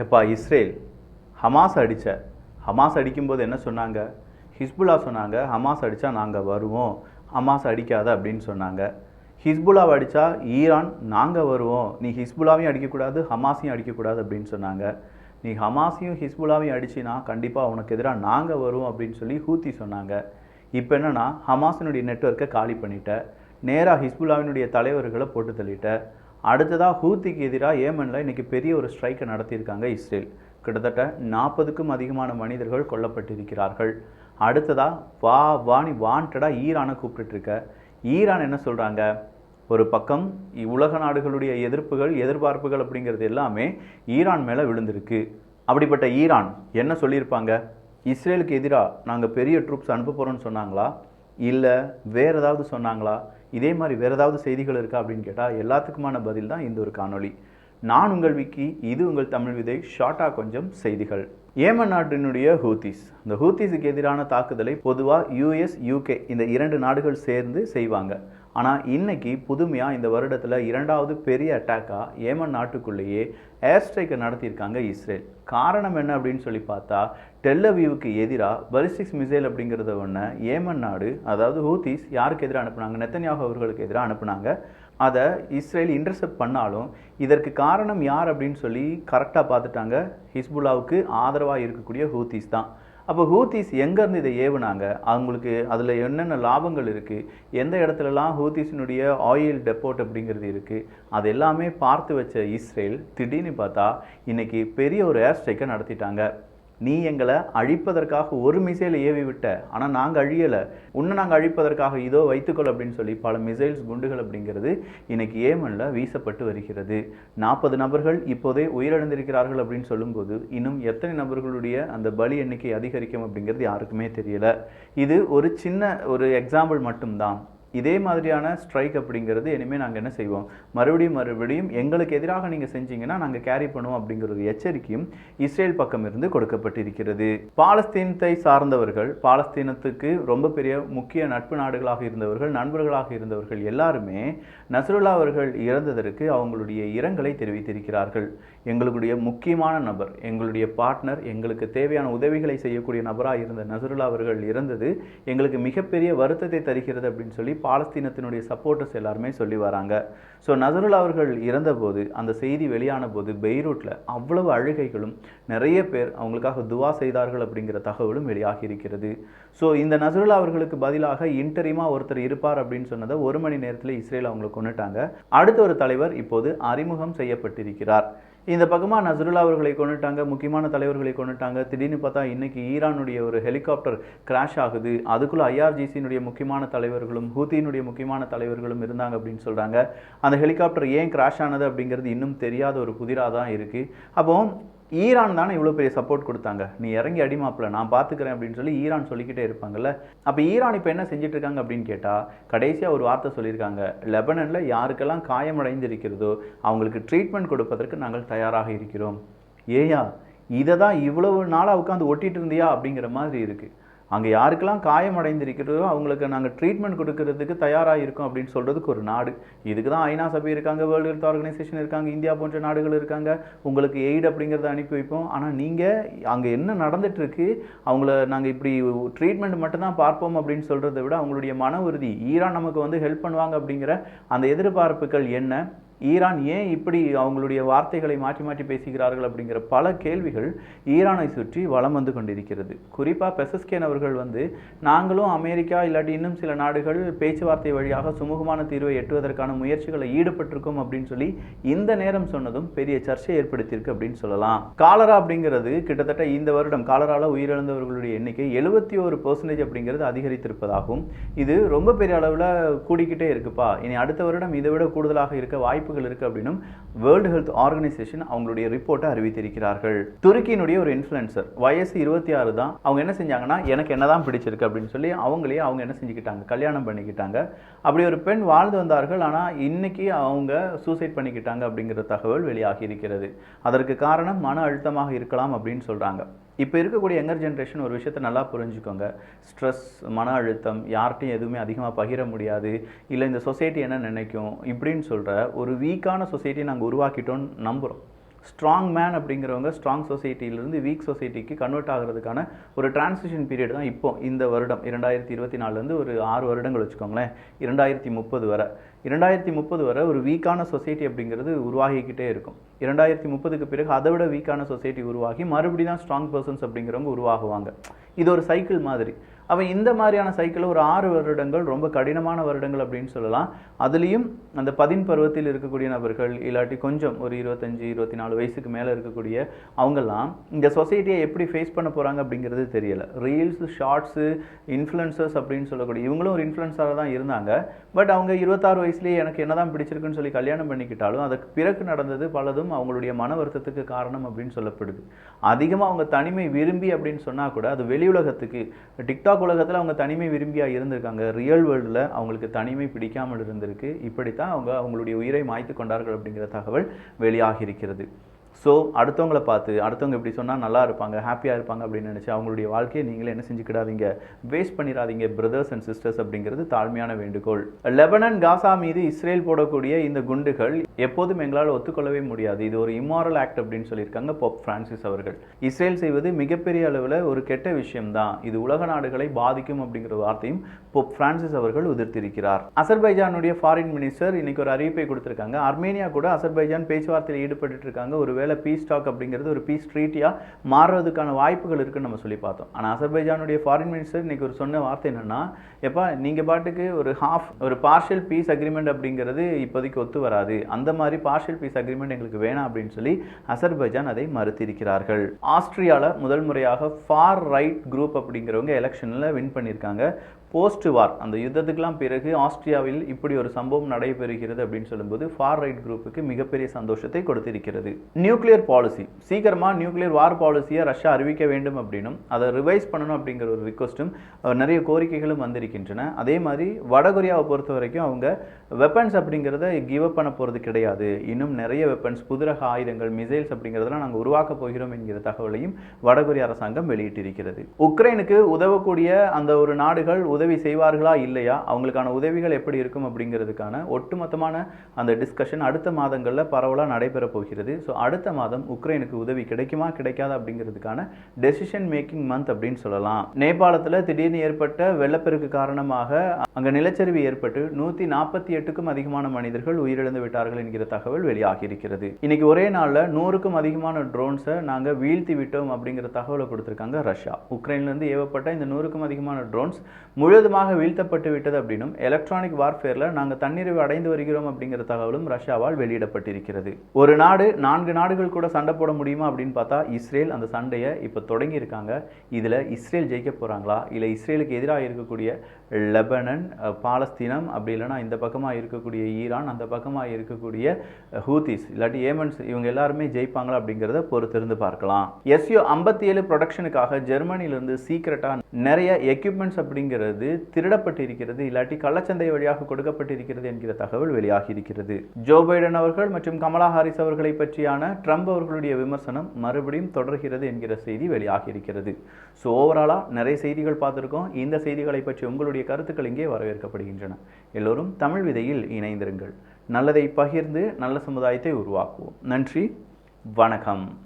எப்பா Israel Hamas அடித்த Hamas அடிக்கும்போது என்ன சொன்னாங்க? ஹிஸ்புல்லா சொன்னாங்க ஹமாஸ் அடித்தா நாங்கள் வருவோம் ஹமாஸ் அடிக்காத அப்படின்னு சொன்னாங்க. ஹிஸ்புல்லாவை அடித்தா ஈரான் நாங்கள் வருவோம் நீ ஹிஸ்புல்லாவையும் அடிக்கக்கூடாது ஹமாஸையும் அடிக்கக்கூடாது அப்படின்னு சொன்னாங்க. நீ ஹமாஸையும் ஹிஸ்புல்லாவையும் அடிச்சினா கண்டிப்பாக உனக்கு எதிராக நாங்கள் வருவோம் அப்படின்னு சொல்லி ஹூத்தி சொன்னாங்க. இப்போ என்னன்னா ஹமாஸினுடைய நெட்வொர்க்கை காலி பண்ணிட்ட. நேராக ஹிஸ்புல்லாவினுடைய தலைவர்களை போட்டு தள்ளிட்ட. அடுத்ததாக ஹூத்திக்கு எதிராக ஏமனில் இன்னைக்கு பெரிய ஒரு ஸ்ட்ரைக்கை நடத்தியிருக்காங்க இஸ்ரேல். கிட்டத்தட்ட நாற்பதுக்கும் அதிகமான மனிதர்கள் கொல்லப்பட்டிருக்கிறார்கள். அடுத்ததாக வா வாணி வாண்டடாக ஈரானை கூப்பிட்டுருக்க ஈரான் என்ன சொல்கிறாங்க ஒரு பக்கம் இ- உலக நாடுகளுடைய எதிர்ப்புகள் எதிர்பார்ப்புகள் அப்படிங்கிறது எல்லாமே ஈரான் மேலே விழுந்திருக்கு. அப்படிப்பட்ட ஈரான் என்ன சொல்லியிருப்பாங்க? இஸ்ரேலுக்கு எதிராக நாங்கள் பெரிய ட்ரூப்ஸ் அனுப்ப போகிறோன்னு சொன்னாங்களா? இல்லை வேறு ஏதாவது சொன்னாங்களா? இதே மாதிரி வேறு ஏதாவது செய்திகள் இருக்கா அப்படின்னு கேட்டால் எல்லாத்துக்குமான பதில் தான் இந்த ஒரு காணொளி. நான் உங்கள் விக்கி இது உங்கள் தமிழ் விதை ஷார்ட்டாக கொஞ்சம் செய்திகள். ஏமன் நாட்டினுடைய ஹூத்திஸ். இந்த ஹூத்திஸுக்கு எதிரான தாக்குதலை பொதுவாக யூஎஸ் யூகே இந்த இரண்டு நாடுகள் சேர்ந்து செய்வாங்க. ஆனால் இன்னைக்கு புதுமையாக இந்த வருடத்தில் இரண்டாவது பெரிய அட்டாக்காக ஏமன் நாட்டுக்குள்ளேயே ஏர் ஸ்ட்ரைக்கை நடத்தியிருக்காங்க இஸ்ரேல். காரணம் என்ன அப்படின்னு சொல்லி பார்த்தா டெல்லவியூவுக்கு எதிராக பலிஸ்டிக்ஸ் மிசைல் அப்படிங்கிறத ஒன்று ஏமன் நாடு அதாவது ஹூத்திஸ் யாருக்கு எதிராக அனுப்புனாங்க? நெத்தன்யாகு அவர்களுக்கு எதிராக அனுப்புனாங்க. அதை இஸ்ரேல் இன்டர்செப்ட் பண்ணாலும் இதற்கு காரணம் யார் அப்படின்னு சொல்லி கரெக்டாக பார்த்துட்டாங்க. ஹிஸ்புல்லாவுக்கு ஆதரவாக இருக்கக்கூடிய ஹூத்திஸ் தான். அப்போ ஹூத்திஸ் எங்கேருந்து இதை ஏவுனாங்க? அவங்களுக்கு அதில் என்னென்ன லாபங்கள் இருக்குது எந்த இடத்துலலாம் ஹூத்திஸினுடைய ஆயில் டெப்போட் அப்படிங்கிறது இருக்குது அது எல்லாமே பார்த்து வச்ச இஸ்ரேல் திடீர்னு பார்த்தா இன்றைக்கி பெரிய ஒரு ஏர் ஸ்ட்ரைக்கை நடத்திட்டாங்க. நீ எங்களை அழிப்பதற்காக ஒரு மிசைலை ஏவி விட்ட ஆனால் நாங்கள் அழியலை. உன்னை நாங்கள் அழிப்பதற்காக இதோ வைத்துக்கொள் அப்படின்னு சொல்லி பல மிசைல்ஸ் குண்டுகள் அப்படிங்கிறது இன்னைக்கு ஏமனில் வீசப்பட்டு வருகிறது. நாற்பது நபர்கள் இப்போதே உயிரிழந்திருக்கிறார்கள் அப்படின்னு சொல்லும்போது இன்னும் எத்தனை நபர்களுடைய அந்த பலி எண்ணிக்கை அதிகரிக்கும் அப்படிங்கிறது யாருக்குமே தெரியல. இது ஒரு சின்ன ஒரு எக்ஸாம்பிள் மட்டும்தான். இதே மாதிரியான ஸ்ட்ரைக் அப்படிங்கிறது இனிமேல் நாங்கள் என்ன செய்வோம்? மறுபடியும் மறுபடியும் எங்களுக்கு எதிராக நீங்கள் செஞ்சீங்கன்னா நாங்கள் கேரி பண்ணுவோம் அப்படிங்கிற ஒரு எச்சரிக்கையும் இஸ்ரேல் பக்கம் இருந்து கொடுக்கப்பட்டிருக்கிறது. பாலஸ்தீனத்தை சார்ந்தவர்கள் பாலஸ்தீனத்துக்கு ரொம்ப பெரிய முக்கிய நட்பு நாடுகளாக இருந்தவர்கள் நண்பர்களாக இருந்தவர்கள் எல்லாருமே நசருல்லா அவர்கள் இறந்ததற்கு அவங்களுடைய இரங்கலை தெரிவித்திருக்கிறார்கள். எங்களுடைய முக்கியமான நபர் எங்களுடைய பார்ட்னர் எங்களுக்கு தேவையான உதவிகளை செய்யக்கூடிய நபராக இருந்த நசருல்லா அவர்கள் இறந்தது எங்களுக்கு மிகப்பெரிய வருத்தத்தை தருகிறது அப்படின்னு சொல்லி பாலஸ்தீனத்தினுடைய சப்போர்ட்டர்ஸ் எல்லாருமே சொல்லி வராங்க. ஸோ நசருல் அவர்கள் இறந்தபோது அந்த செய்தி வெளியான போது பெய்ரூட்டில் அவ்வளவு அழுகைகளும் நிறைய பேர் அவங்களுக்காக துவா செய்தார்கள் அப்படிங்கிற தகவலும் வெளியாகி இருக்கிறது. ஸோ இந்த நசருல் அவர்களுக்கு பதிலாக இன்டரிமா ஒருத்தர் இருப்பார் அப்படின்னு சொன்னதை ஒரு மணி நேரத்தில் இஸ்ரேல் அவங்களை கொண்டுட்டாங்க அடுத்த ஒரு தலைவர் இப்போது அறிமுகம் செய்யப்பட்டிருக்கிறார். இந்த பக்கமாக நசருல்லா அவர்களை கொண்டுட்டாங்க முக்கியமான தலைவர்களை கொண்டுட்டாங்க. திடீர்னு பார்த்தா இன்றைக்கி ஈரானுடைய ஒரு ஹெலிகாப்டர் கிராஷ் ஆகுது. அதுக்குள்ளே ஐஆர்ஜிசியினுடைய முக்கியமான தலைவர்களும் ஹூத்தியினுடைய முக்கியமான தலைவர்களும் இருந்தாங்க அப்படின்னு சொல்கிறாங்க அந்த ஹெலிகாப்டர் ஏன் கிராஷ் ஆனது அப்படிங்கிறது இன்னும் தெரியாத ஒரு புதிராக தான் இருக்குது அப்போது ஈரான் தானே இவ்வளோ பெரிய சப்போர்ட் கொடுத்தாங்க. நீ இறங்கி அடிமாப்பில் நான் பார்த்துக்கிறேன் அப்படின்னு சொல்லி ஈரான் சொல்லிக்கிட்டே இருப்பாங்கல்ல. அப்போ ஈரான் இப்போ என்ன செஞ்சுட்டு இருக்காங்க அப்படின்னு கேட்டால் கடைசியாக ஒரு வார்த்தை சொல்லியிருக்காங்க. லெபனனில் யாருக்கெல்லாம் காயமடைந்திருக்கிறதோ அவங்களுக்கு ட்ரீட்மெண்ட் கொடுப்பதற்கு நாங்கள் தயாராக இருக்கிறோம். ஏயா இதை தான் இவ்வளவு நாளாக உட்காந்து ஒட்டிகிட்டு இருந்தியா அப்படிங்கிற மாதிரி இருக்குது அங்கே யாருக்கெல்லாம் காயமடைந்திருக்கிறதோ அவங்களுக்கு நாங்கள் ட்ரீட்மெண்ட் கொடுக்கறதுக்கு தயாராக இருக்கோம் அப்படின்னு சொல்கிறதுக்கு ஒரு நாடு. இதுக்கு தான் ஐநா சபை இருக்காங்க வேர்ல்டு ஹெல்த் ஆர்கனைசேஷன் இருக்காங்க இந்தியா போன்ற நாடுகள் இருக்காங்க. உங்களுக்கு எய்டு அப்படிங்கிறத அனுப்பி வைப்போம். ஆனால் நீங்கள் அங்கே என்ன நடந்துட்டு அவங்கள நாங்கள் இப்படி ட்ரீட்மெண்ட் மட்டும்தான் பார்ப்போம் அப்படின்னு சொல்கிறத விட அவங்களுடைய மன உறுதி ஈரான் நமக்கு வந்து ஹெல்ப் பண்ணுவாங்க அப்படிங்கிற அந்த எதிர்பார்ப்புகள் என்ன? ஈரான் ஏன் இப்படி அவங்களுடைய வார்த்தைகளை மாற்றி மாற்றி பேசுகிறார்கள் அப்படிங்கிற பல கேள்விகள் ஈரானை சுற்றி வலம் வந்து கொண்டிருக்கிறது. குறிப்பாக பெசஸ்கேன் அவர்கள் வந்து நாங்களும் அமெரிக்கா இல்லாட்டி இன்னும் சில நாடுகள் பேச்சுவார்த்தை வழியாக சுமூகமான தீர்வை எட்டுவதற்கான முயற்சிகளை ஈடுபட்டிருக்கோம் அப்படின்னு சொல்லி இந்த நேரம் சொன்னதும் பெரிய சர்ச்சை ஏற்படுத்தியிருக்கு அப்படின்னு சொல்லலாம். காலரா அப்படிங்கிறது கிட்டத்தட்ட இந்த வருடம் காலரால உயிரிழந்தவர்களுடைய எண்ணிக்கை எழுபத்தி ஒரு பர்சன்டேஜ் அப்படிங்கிறது அதிகரித்திருப்பதாகும் இது ரொம்ப பெரிய அளவில் கூடிக்கிட்டே இருக்குப்பா. இனி அடுத்த வருடம் இதை விட கூடுதலாக இருக்க வாய்ப்பு வாய்ப்புகள் இருக்குது அப்படின்னும் வேர்ல்டு ஹெல்த் ஆர்கனைசேஷன் அவங்களுடைய ரிப்போர்ட்டை அறிவித்திருக்கிறார்கள். துருக்கியினுடைய ஒரு இன்ஃப்ளூயன்சர் வயசு இருபத்தி ஆறு தான். அவங்க என்ன செஞ்சாங்கன்னா எனக்கு என்னதான் பிடிச்சிருக்கு அப்படின்னு சொல்லி அவங்களே அவங்க என்ன செஞ்சுக்கிட்டாங்க? கல்யாணம் பண்ணிக்கிட்டாங்க. அப்படி ஒரு பெண் வாழ்ந்து வந்தார்கள். ஆனால் இன்னைக்கு அவங்க சூசைட் பண்ணிக்கிட்டாங்க அப்படிங்கிற தகவல் வெளியாகி இருக்கிறது. அதற்கு காரணம் மன அழுத்தமாக இருக்கலாம் அப்படின்னு சொல்றாங்க. இப்போ இருக்கக்கூடிய யங்கர் ஜென்ரேஷன் ஒரு விஷயத்தை நல்லா புரிஞ்சுக்கோங்க. ஸ்ட்ரெஸ் மன அழுத்தம் யார்கிட்டையும் எதுவுமே அதிகமாக பகிர முடியாது. இல்லை இந்த சொசைட்டி என்ன நினைக்கும்? இப்படின்னு சொல்கிற ஒரு வீக்கான சொசைட்டியை நாங்கள் உருவாக்கிட்டோம்னு நம்புகிறோம் ஸ்ட்ராங் மேன் அப்படிங்கிறவங்க ஸ்ட்ராங் சொசைட்டியிலிருந்து வீக் சொசைட்டிக்கு கன்வெர்ட் ஆகிறதுக்கான ஒரு டிரான்சிஷன் பீரியட் தான் இப்போ இந்த வருடம். இரண்டாயிரத்தி இருபத்தி நாலுலேருந்து ஒரு ஆறு வருடங்கள் வச்சுக்கோங்களேன். இரண்டாயிரத்தி முப்பது வரை. இரண்டாயிரத்தி முப்பது வரை ஒரு வீக்கான சொசைட்டி அப்படிங்கிறது உருவாகிக்கிட்டே இருக்கும். இரண்டாயிரத்தி முப்பதுக்கு பிறகு அதை விட வீக்கான சொசைட்டி உருவாகி மறுபடியும் தான் ஸ்ட்ராங் பர்சன்ஸ் அப்படிங்கிறவங்க உருவாகுவாங்க. இது ஒரு சைக்கிள் மாதிரி. அவன் இந்த மாதிரியான சைக்கிள் ஒரு ஆறு வருடங்கள் ரொம்ப கடினமான வருடங்கள் அப்படின்னு சொல்லலாம். அதுலேயும் அந்த பதின் பருவத்தில் இருக்கக்கூடிய நபர்கள் இல்லாட்டி கொஞ்சம் ஒரு இருபத்தஞ்சி இருபத்தி நாலு வயசுக்கு மேலே இருக்கக்கூடிய அவங்கெல்லாம் இந்த சொசைட்டியை எப்படி ஃபேஸ் பண்ண போகிறாங்க அப்படிங்கிறது தெரியலை. ரீல்ஸு ஷார்ட்ஸு இன்ஃப்ளூயன்சர்ஸ் அப்படின்னு சொல்லக்கூடிய இவங்களும் ஒரு இன்ஃப்ளூயன்ஸாக தான் இருந்தாங்க. பட் அவங்க இருபத்தாறு வயசுலேயே எனக்கு என்னதான் பிடிச்சிருக்குன்னு சொல்லி கல்யாணம் பண்ணிக்கிட்டாலும் அதுக்கு பிறகு நடந்தது பலதும் அவங்களுடைய மன வருத்தத்துக்கு காரணம் அப்படின்னு சொல்லப்படுது. அதிகமாக அவங்க தனிமை விரும்பி அப்படின்னு சொன்னால் கூட அது வெளி உலகத்துக்கு டிக்டாக் உலகத்தில் அவங்க தனிமை விரும்பியாக இருந்திருக்காங்க. ரியல் வேர்ல்டில் அவங்களுக்கு தனிமை பிடிக்காமல் இருந்திருக்கு. இப்படித்தான் அவங்க அவங்களுடைய உயிரை மாய்த்து கொண்டார்கள் அப்படிங்கிற தகவல் வெளியாகி இருக்கிறது ஸோ அடுத்தவங்கள பார்த்து அடுத்தவங்க எப்படி சொன்னால் நல்லா இருப்பாங்க ஹாப்பியாக இருப்பாங்க அப்படின்னு நினச்சி அவங்களுடைய வாழ்க்கையை நீங்களே என்ன செஞ்சுக்கிடாதீங்க? வேஸ்ட் பண்ணிடாதீங்க பிரதர்ஸ் அண்ட் சிஸ்டர்ஸ் அப்படிங்கிறது தாழ்மையான வேண்டுகோள். லெபனன் காசா மீது இஸ்ரேல் போடக்கூடிய இந்த குண்டுகள் எப்போதும் எங்களால் ஒத்துக்கொள்ளவே முடியாது. இது ஒரு இம்மாரல் ஆக்ட் அப்படின்னு சொல்லியிருக்காங்க பொப் பிரான்சிஸ் அவர்கள். இஸ்ரேல் செய்வது மிகப்பெரிய அளவில் ஒரு கெட்ட விஷயம்தான். இது உலக நாடுகளை பாதிக்கும் அப்படிங்கிற வார்த்தையும் பொப் பிரான்சிஸ் அவர்கள் உதிர்த்திருக்கிறார். அசர்பைஜானுடைய ஃபாரின் மினிஸ்டர் இன்னைக்கு ஒரு அறிவிப்பை கொடுத்திருக்காங்க. அர்மேனியா கூட அசர்பைஜான் பேச்சுவார்த்தையில் ஈடுபட்டு இருக்காங்க. ஒரு ஒருவேளை பீஸ் டாக் அப்படிங்கிறது ஒரு பீஸ் ட்ரீட்டியாக மாறுறதுக்கான வாய்ப்புகள் இருக்குன்னு நம்ம சொல்லி பார்த்தோம். ஆனால் அசர்பைஜானுடைய ஃபாரின் மினிஸ்டர் இன்னைக்கு ஒரு சொன்ன வார்த்தை என்னன்னா எப்பா நீங்கள் பாட்டுக்கு ஒரு ஹாஃப் ஒரு பார்ஷியல் பீஸ் அக்ரிமெண்ட் அப்படிங்கிறது இப்போதைக்கு ஒத்து வராது. அந்த மாதிரி பார்ஷியல் பீஸ் அக்ரிமெண்ட் எங்களுக்கு வேணாம் அப்படின்னு சொல்லி அசர்பைஜான் அதை மறுத்திருக்கிறார்கள். ஆஸ்திரியாவில் முதல் முறையாக ஃபார் ரைட் குரூப் அப்படிங்கிறவங்க எலெக்ஷனில் வின் பண்ணியிருக்காங்க. போஸ்ட் வார் அந்த யுத்தத்துக்கெல்லாம் பிறகு ஆஸ்திரியாவில் இப்படி ஒரு சம்பவம் நடைபெறுகிறது அப்படின்னு சொல்லும்போது ஃபார் ரைட் குரூப்புக்கு மிகப்பெரிய சந்தோஷத்தை கொடுத்திருக்கிறது. நியூக்ளியர் பாலிசி சீக்கிரமாக நியூக்ளியர் வார் பாலிசியை ரஷ்யா அறிவிக்க வேண்டும் அப்படின்னும் அதை ரிவைஸ் பண்ணணும் அப்படிங்கிற ஒரு ரிக்வஸ்ட்டும் நிறைய கோரிக்கைகளும் வந்திருக்கின்றன. அதே மாதிரி வடகொரியாவை பொறுத்த வரைக்கும் அவங்க வெப்பன்ஸ் அப்படிங்கிறத கிவ் அப் பண்ண போகிறது கிடையாது. இன்னும் நிறைய வெப்பன்ஸ் புதிரக ஆயுதங்கள் மிசைல்ஸ் அப்படிங்கிறதெல்லாம் நாங்கள் உருவாக்க போகிறோம் என்கிற தகவலையும் வடகொரிய அரசாங்கம் வெளியிட்டிருக்கிறது. உக்ரைனுக்கு உதவக்கூடிய அந்த ஒரு நாடுகள் உதவி உதவி செய்வார்களா இல்லையா? அவங்களுக்கான உதவிகள் எப்படி இருக்கும் அப்படிங்கிறதுக்கான ஒட்டுமொத்தமான அந்த டிஸ்கஷன் அடுத்த மாதங்களில் பரவலாக நடைபெற போகிறது. ஸோ அடுத்த மாதம் உக்ரைனுக்கு உதவி கிடைக்குமா கிடைக்காதா அப்படிங்கிறதுக்கான டெசிஷன் மேக்கிங் மந்த் அப்படின்னு சொல்லலாம். நேபாளத்தில் திடீர்னு ஏற்பட்ட வெள்ளப்பெருக்கு காரணமாக அங்கே நிலச்சரிவு ஏற்பட்டு நூற்றி நாற்பத்தி எட்டுக்கும் அதிகமான மனிதர்கள் உயிரிழந்து விட்டார்கள் என்கிற தகவல் வெளியாகி இருக்கிறது இன்னைக்கு ஒரே நாளில் நூறுக்கும் அதிகமான ட்ரோன்ஸை நாங்கள் வீழ்த்தி விட்டோம் அப்படிங்கிற தகவலை கொடுத்துருக்காங்க ரஷ்யா. உக்ரைன்லேருந்து ஏவப்பட்ட இந்த நூறுக்கும் அதிகமான ட்ரோன்ஸ் முழுவதுமாக வீழ்த்தப்பட்டு விட்டது அப்படின்னும் எலக்ட்ரானிக் வார்ஃபேரில் நாங்கள் தன்னிறைவு அடைந்து வருகிறோம் அப்படிங்கிற தகவலும் ரஷ்யாவால் வெளியிடப்பட்டிருக்கிறது. ஒரு நாடு நான்கு நாடுகள் கூட சண்டை போட முடியுமா அப்படின்னு பார்த்தா இஸ்ரேல் அந்த சண்டையை இப்போ தொடங்கியிருக்காங்க. இதில் இஸ்ரேல் ஜெயிக்க போகிறாங்களா இல்லை இஸ்ரேலுக்கு எதிராக இருக்கக்கூடிய லெபனன் பாலஸ்தீனம் அப்படி இல்லைன்னா இந்த பக்கமாக இருக்கக்கூடிய ஈரான் அந்த பக்கமாக இருக்கக்கூடிய ஹூத்திஸ் இல்லாட்டி ஏமன்ஸ் இவங்க எல்லாருமே ஜெயிப்பாங்களா அப்படிங்கிறத பொறுத்திருந்து பார்க்கலாம். எஸ்யோ ஐம்பத்தி ஏழு ப்ரொடக்ஷனுக்காக ஜெர்மனிலிருந்து சீக்கிரட்டாக நிறைய எக்யூப்மெண்ட்ஸ் அப்படிங்கிறது திருடப்பட்டிருக்கிறது இல்லாட்டி கள்ளச்சந்தை வழியாக கொடுக்கப்பட்டிருக்கிறது என்கிற தகவல் வெளியாகி இருக்கிறது ஜோ பைடன் அவர்கள் மற்றும் கமலா ஹாரிஸ் அவர்களை பற்றியான ட்ரம்ப் அவர்களுடைய விமர்சனம் மறுபடியும் தொடர்கிறது என்கிற செய்தி வெளியாகி இருக்கிறது ஸோ ஓவராலாக நிறைய செய்திகள் பார்த்துருக்கோம். இந்த செய்திகளை பற்றி உங்களுடைய கருத்துக்கள் இங்கே வரவேற்கப்படுகின்றன. எல்லோரும் தமிழ் விதையில் இணைந்திருங்கள். நல்லதை பகிர்ந்து நல்ல சமுதாயத்தை உருவாக்குவோம். நன்றி. வணக்கம்.